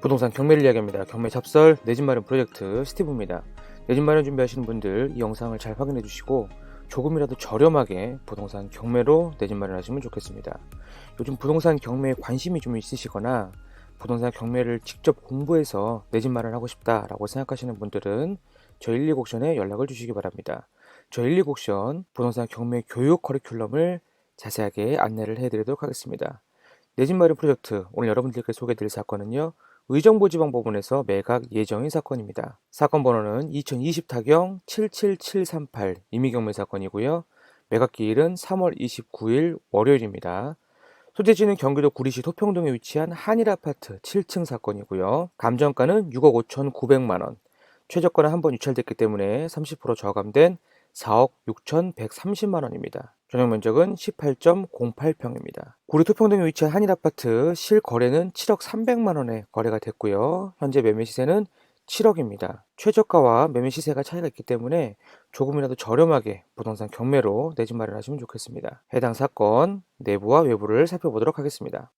부동산 경매를 이야기합니다. 경매 잡설 내 집 마련 프로젝트 스티브입니다. 내 집 마련 준비하시는 분들 이 영상을 잘 확인해 주시고 조금이라도 저렴하게 부동산 경매로 내 집 마련하시면 좋겠습니다. 요즘 부동산 경매에 관심이 좀 있으시거나 부동산 경매를 직접 공부해서 내 집 마련하고 싶다라고 생각하시는 분들은 저희 119옥션에 연락을 주시기 바랍니다. 저희 119옥션 부동산 경매 교육 커리큘럼을 자세하게 안내를 해드리도록 하겠습니다. 내 집 마련 프로젝트 오늘 여러분들께 소개해드릴 사건은요. 의정부지방 법원에서 매각 예정인 사건입니다. 사건 번호는 2020 타경 77738 임의경매 사건이고요. 매각 기일은 3월 29일 월요일입니다. 소재지는 경기도 구리시 토평동에 위치한 한일 아파트 7층 사건이고요. 감정가는 6억 5,900만 원. 최저가는 한 번 유찰됐기 때문에 30% 저감된 4억 6,130만 원입니다. 전용 면적은 18.08평입니다. 구리 토평동에 위치한 한일 아파트 실거래는 7억 300만 원에 거래가 됐고요. 현재 매매 시세는 7억입니다. 최저가와 매매 시세가 차이가 있기 때문에 조금이라도 저렴하게 부동산 경매로 내 집 마련하시면 좋겠습니다. 해당 사건 내부와 외부를 살펴보도록 하겠습니다.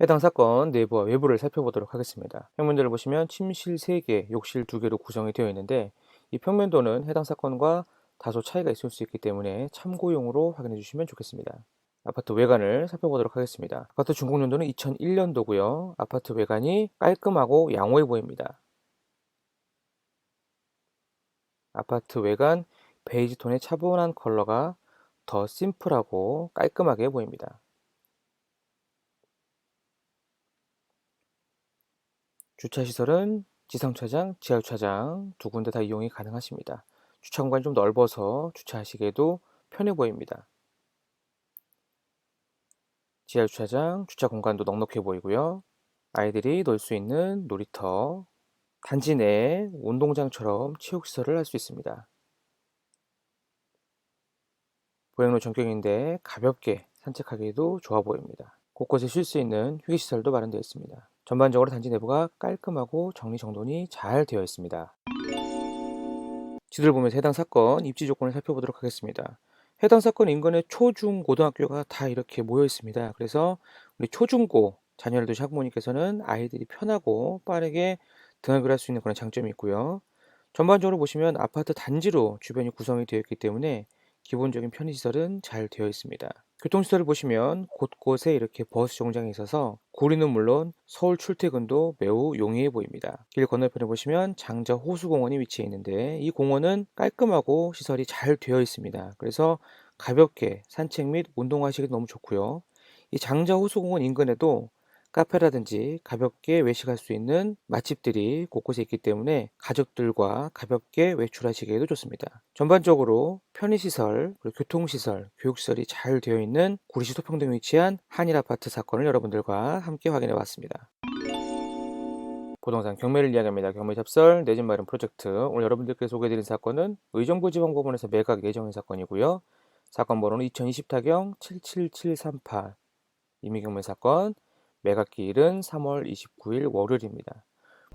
해당 사건 내부와 외부를 살펴보도록 하겠습니다. 평면도를 보시면 침실 3개, 욕실 2개로 구성이 되어 있는데 이 평면도는 해당 사건과 다소 차이가 있을 수 있기 때문에 참고용으로 확인해 주시면 좋겠습니다. 아파트 외관을 살펴보도록 하겠습니다. 아파트 준공연도는 2001년도고요. 아파트 외관이 깔끔하고 양호해 보입니다. 아파트 외관 베이지 톤의 차분한 컬러가 더 심플하고 깔끔하게 보입니다. 주차 시설은 지상주차장, 지하주차장 두 군데 다 이용이 가능하십니다. 주차 공간이 좀 넓어서 주차하시기에도 편해 보입니다. 지하 주차장 주차 공간도 넉넉해 보이고요. 아이들이 놀 수 있는 놀이터, 단지 내에 운동장처럼 체육시설을 할 수 있습니다. 보행로 전경인데 가볍게 산책하기에도 좋아 보입니다. 곳곳에 쉴 수 있는 휴게시설도 마련되어 있습니다. 전반적으로 단지 내부가 깔끔하고 정리정돈이 잘 되어 있습니다. 지도를 보면서 해당 사건 입지 조건을 살펴보도록 하겠습니다. 해당 사건 인근에 초, 중, 고등학교가 다 이렇게 모여 있습니다. 그래서 우리 초중고 자녀를 두신 학부모님께서는 아이들이 편하고 빠르게 등하교를 할수 있는 그런 장점이 있고요. 전반적으로 보시면 아파트 단지로 주변이 구성이 되어 있기 때문에 기본적인 편의시설은 잘 되어 있습니다. 교통시설을 보시면 곳곳에 이렇게 버스 정장이 있어서 구리는 물론 서울 출퇴근도 매우 용이해 보입니다. 길 건너편에 보시면 장자 호수공원이 위치해 있는데 이 공원은 깔끔하고 시설이 잘 되어 있습니다. 그래서 가볍게 산책 및 운동하시기 너무 좋고요. 이 장자 호수공원 인근에도 카페라든지 가볍게 외식할 수 있는 맛집들이 곳곳에 있기 때문에 가족들과 가볍게 외출하시기에도 좋습니다. 전반적으로 편의시설, 그리고 교통시설, 교육시설이 잘 되어 있는 구리시 토평동에 위치한 한일 아파트 사건을 여러분들과 함께 확인해 봤습니다. 부동산 경매를 이야기합니다. 경매 잡설 내 집 마련 프로젝트 오늘 여러분들께 소개해드린 사건은 의정부 지방법원에서 매각 예정인 사건이고요. 사건 번호는 2020 타경 77738 임의경매 사건 매각 기일은 3월 29일 월요일입니다.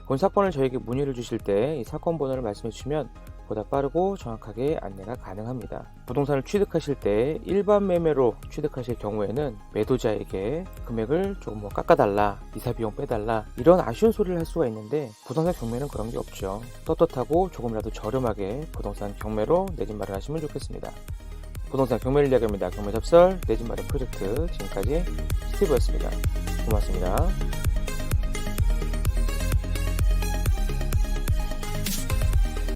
본 사건을 저에게 문의를 주실 때 이 사건 번호를 말씀해 주시면 보다 빠르고 정확하게 안내가 가능합니다. 부동산을 취득하실 때 일반 매매로 취득하실 경우에는 매도자에게 금액을 조금 뭐 깎아달라, 이사 비용 빼달라 이런 아쉬운 소리를 할 수가 있는데 부동산 경매는 그런 게 없죠. 떳떳하고 조금이라도 저렴하게 부동산 경매로 내 집 마련하시면 좋겠습니다. 부동산 경매를 이야기합니다. 경매 잡설 내 집 마련 프로젝트 지금까지 스티브였습니다. 고맙습니다.